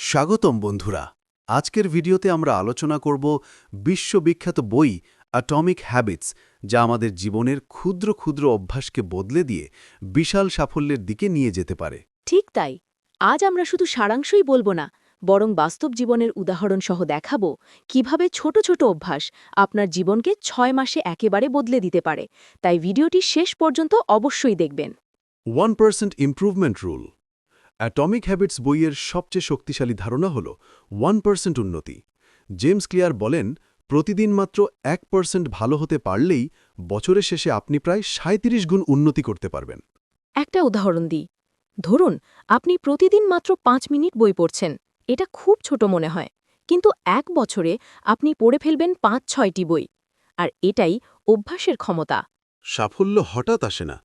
স্বাগতম বন্ধুরা। আজকের ভিডিওতে আমরা আলোচনা করব বিশ্ববিখ্যাত বই অ্যাটমিক হ্যাবিটস যা আমাদের জীবনের ক্ষুদ্র ক্ষুদ্র অভ্যাসকে বদলে দিয়ে বিশাল সাফল্যের দিকে নিয়ে যেতে পারে। ঠিক তাই। আজ আমরা শুধু সারাংশই বলব না বরং বাস্তব জীবনের উদাহরণ সহ দেখাবো কীভাবে ছোট ছোট অভ্যাস আপনার জীবনকে ছয় মাসে একেবারে বদলে দিতে পারে। তাই ভিডিওটি শেষ পর্যন্ত অবশ্যই দেখবেন। One percent improvement rule. Atomic habits বইয়ের সবচেয়ে শক্তিশালী ধারণা হল ওয়ান পার্সেন্ট উন্নতি। জেমস ক্লিয়ার বলেন প্রতিদিন মাত্র এক পার্সেন্ট ভালো হতে পারলেই বছরের শেষে আপনি প্রায় সাঁত্রিশ গুণ উন্নতি করতে পারবেন। একটা উদাহরণ দিই। ধরুন আপনি প্রতিদিন মাত্র পাঁচ মিনিট বই পড়ছেন। এটা খুব ছোট মনে হয়। কিন্তু এক বছরে আপনি পড়ে ফেলবেন পাঁচ ছয়টি বই। আর এটাই অভ্যাসের ক্ষমতা। সাফল্য হঠাৎ আসে না।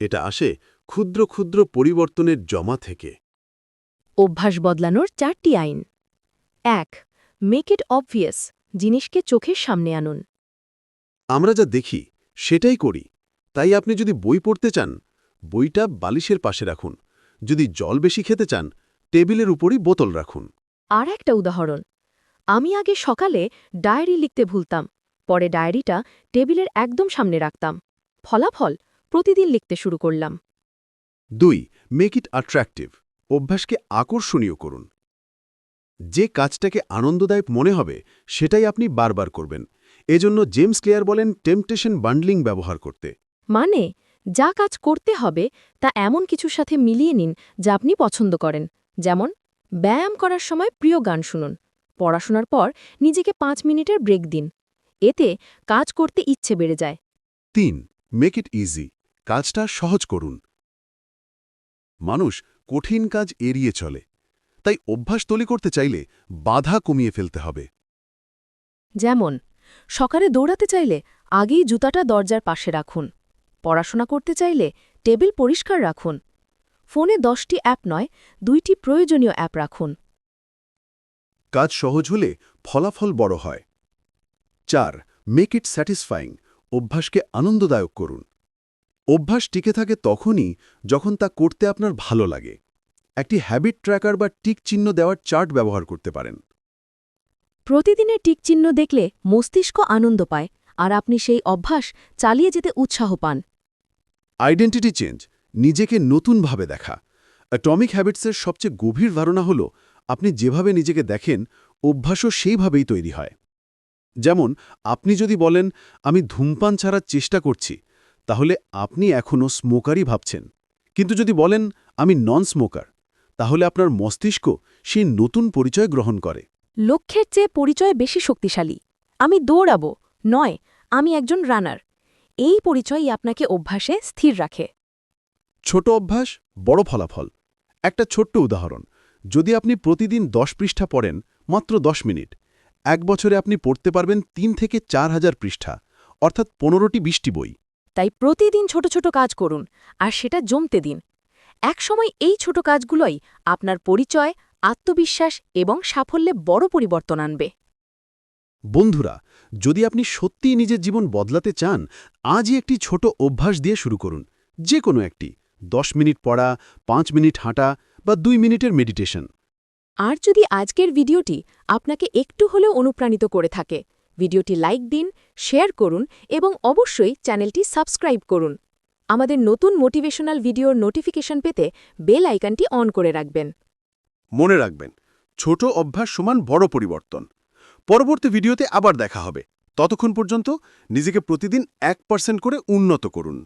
এটা আসে ক্ষুদ্র ক্ষুদ্র পরিবর্তনের জমা থেকে। অভ্যাস বদলানোর চারটি আইন। এক মেক ইট অবভিয়াস জিনিসকে চোখের সামনে আনুন। আমরা যা দেখি সেটাই করি। তাই আপনি যদি বই পড়তে চান বইটা বালিশের পাশে রাখুন। যদি জল বেশি খেতে চান টেবিলের উপরই বোতল রাখুন। আর একটা উদাহরণ আমি আগে সকালে ডায়েরি লিখতে ভুলতাম পরে ডায়েরিটা টেবিলের একদম সামনে রাখতাম। ফলাফল প্রতিদিন লিখতে শুরু করলাম। দুই মেক ইট অ্যাট্রাক্টিভ অভ্যাসকে আকর্ষণীয় করুন। যে কাজটাকে আনন্দদায়ক মনে হবে সেটাই আপনি বারবার করবেন। এজন্য জেমস ক্লেয়ার বলেন টেম্পটেশন বান্ডলিং ব্যবহার করতে। মানে যা কাজ করতে হবে তা এমন কিছুর সাথে মিলিয়ে নিন যা আপনি পছন্দ করেন। যেমন ব্যায়াম করার সময় প্রিয় গান শুনুন। পড়াশোনার পর নিজেকে পাঁচ মিনিটের ব্রেক দিন। এতে কাজ করতে ইচ্ছে বেড়ে যায়। তিন মেক ইট ইজি। কাজটা সহজ করুন। মানুষ কঠিন কাজ এড়িয়ে চলে। তাই অভ্যাস তৈরি করতে চাইলে বাধা কমিয়ে ফেলতে হবে। যেমন সকালে দৌড়াতে চাইলে আগেই জুতাটা দরজার পাশে রাখুন। পড়াশোনা করতে চাইলে টেবিল পরিষ্কার রাখুন। ফোনে দশটি অ্যাপ নয় দুইটি প্রয়োজনীয় অ্যাপ রাখুন। কাজ সহজ হলে ফলাফল বড় হয়। চার মেক ইট স্যাটিসফাইং অভ্যাসকে আনন্দদায়ক করুন। অভ্যাস টিকে থাকে তখনই যখন তা করতে আপনার ভালো লাগে। একটি হ্যাবিট ট্র্যাকার বা টিক চিহ্ন দেওয়ার চার্ট ব্যবহার করতে পারেন। প্রতিদিনের টিক চিহ্ন দেখলে মস্তিষ্ক আনন্দ পায় আর আপনি সেই অভ্যাস চালিয়ে যেতে উৎসাহ পান। আইডেন্টিটি চেঞ্জ নিজেকে নতুনভাবে দেখা। অ্যাটমিক হ্যাবিটসের সবচেয়ে গভীর ধারণা হল আপনি যেভাবে নিজেকে দেখেন অভ্যাসও সেইভাবেই তৈরি হয়। যেমন আপনি যদি বলেন আমি ধূমপান ছাড়ার চেষ্টা করছি। তাহলে আপনি এখনও স্মোকারই ভাবছেন। কিন্তু যদি বলেন আমি নন স্মোকার তাহলে আপনার মস্তিষ্ক সেই নতুন পরিচয় গ্রহণ করে। লক্ষ্যের চেয়ে পরিচয় বেশি শক্তিশালী। আমি দৌড়াবো নয় আমি একজন রানার। এই পরিচয়ই আপনাকে অভ্যাসে স্থির রাখে। ছোট অভ্যাস বড় ফলাফল। একটা ছোট্ট উদাহরণ। যদি আপনি প্রতিদিন দশ পৃষ্ঠা পড়েন মাত্র দশ মিনিট। এক বছরে আপনি পড়তে পারবেন তিন থেকে চার হাজার পৃষ্ঠা অর্থাৎ পনেরোটি বিশটি বই। তাই প্রতিদিন ছোট ছোট কাজ করুন আর সেটা জমতে দিন। একসময় এই ছোট কাজগুলোই আপনার পরিচয় আত্মবিশ্বাস এবং সাফল্যে বড় পরিবর্তন আনবে। বন্ধুরা যদি আপনি সত্যিই নিজের জীবন বদলাতে চান আজই একটি ছোট অভ্যাস দিয়ে শুরু করুন। যে কোনো একটি। দশ মিনিট পড়া পাঁচ মিনিট হাঁটা বা দুই মিনিটের মেডিটেশন। আর যদি আজকের ভিডিওটি আপনাকে একটু হলেও অনুপ্রাণিত করে থাকে ভিডিওটি লাইক দিন, শেয়ার করুন এবং অবশ্যই চ্যানেলটি সাবস্ক্রাইব করুন। আমাদের নতুন মোটিভেশনাল ভিডিওর নোটিফিকেশন পেতে বেল আইকনটি অন করে রাখবেন। মনে রাখবেন, ছোট অভ্যাস সমান বড় পরিবর্তন। পরবর্তী ভিডিওতে আবার দেখা হবে। ততক্ষণ পর্যন্ত নিজেকে প্রতিদিন এক পার্সেন্ট করে উন্নত করুন।